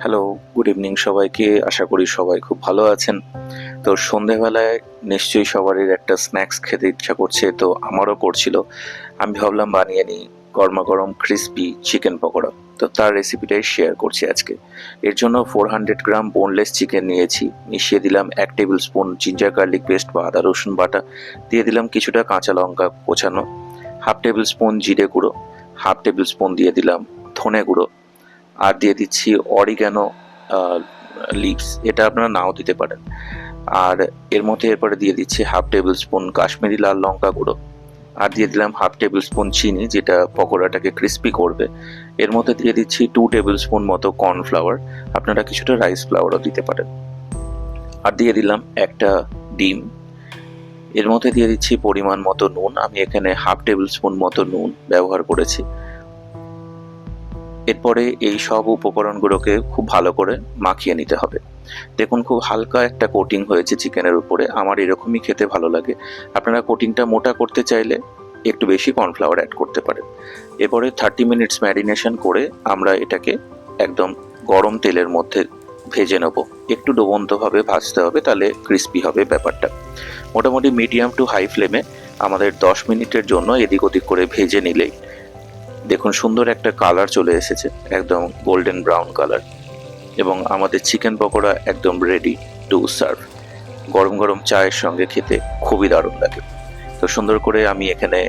Hello good evening সবাইকে। আশা করি সবাই খুব ভালো আছেন। তো সন্ধেবেলায় নিশ্চয়ই সবারই একটা স্ন্যাক্স খেতে ইচ্ছা করছে, তো আমারও করছিল। আমি ভাবলাম বানিয়ে নিই গরমা গরম ক্রিসপি চিকেন পকোড়া। তো তার রেসিপিটাই শেয়ার করছি আজকে। এর জন্য four hundred gram boneless chicken নিয়েছি। মিশিয়ে দিলাম এক tablespoon ginger garlic paste বা আদা রসুন বাটা। দিয়ে দিলাম কিছুটা কাঁচা লঙ্কা কোচানো। হাফ টেবিল স্পুন জিরে গুঁড়ো। হাফ টেবিল স্পুন দিয়ে দিলাম ধনে গুঁড়ো। আর দিয়ে দিচ্ছি অরিগ্যানো লিভস এটা আপনারা নাও দিতে পারেন। আর এর মধ্যে এরপরে দিয়ে দিচ্ছি হাফ টেবিল স্পুন কাশ্মীরি লাল লঙ্কা গুঁড়ো। আর দিয়ে দিলাম হাফ টেবিল স্পুন চিনি, যেটা পকোড়াটাকে ক্রিস্পি করবে। এর মধ্যে দিয়ে দিচ্ছি টু টেবিল স্পুন মতো কর্নফ্লাওয়ার আপনারা কিছুটা রাইস ফ্লাওয়ারও দিতে পারেন। আর দিয়ে দিলাম একটা ডিম। এর মধ্যে দিয়ে দিচ্ছি পরিমাণ মতো নুন। আমি এখানে হাফ টেবিল স্পুন মতো নুন ব্যবহার করেছি। এরপরে এই সব উপকরণগুলোকে খুব ভালো করে মাখিয়ে নিতে হবে। দেখুন, খুব হালকা একটা কোটিং হয়েছে চিকেনের উপরে। আমার এরকমই খেতে ভালো লাগে। আপনারা কোটিংটা মোটা করতে চাইলে একটু বেশি কর্নফ্লাওয়ার অ্যাড করতে পারেন। এরপরে থার্টি মিনিটস ম্যারিনেশন করে আমরা এটাকে একদম গরম তেলের মধ্যে ভেজে নেব। একটু ডোবন্তভাবে ভাজতে হবে, তাহলে ক্রিস্পি হবে ব্যাপারটা। মোটামুটি মিডিয়াম টু হাই ফ্লেমে আমাদের দশ মিনিটের জন্য এদিক ওদিক করে ভেজে নিলেই দেখুন, সুন্দর একটা কালার চলে এসেছে, একদম গোল্ডেন ব্রাউন কালার এবং আমাদের চিকেন পকোড়া একদম রেডি টু সার্ভ গরম গরম চায়ের সঙ্গে খেতে খুবই দারুণ লাগে। তো সুন্দর করে আমি এখানে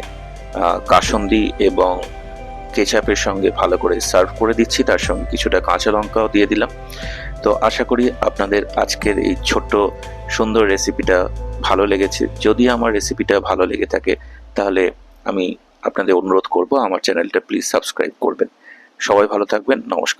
কাসন্দি এবং কেচাপের সঙ্গে ভালো করে সার্ভ করে দিচ্ছি। তার সঙ্গে কিছুটা কাঁচা লঙ্কাও দিয়ে দিলাম। তো আশা করি আপনাদের আজকের এই ছোট্ট সুন্দর রেসিপিটা ভালো লেগেছে। যদি আমার রেসিপিটা ভালো লেগে থাকে, তাহলে আমি আপনাদের অনুরোধ করব আমার চ্যানেলটা প্লিজ সাবস্ক্রাইব করবেন। সবাই ভালো থাকবেন নমস্কার।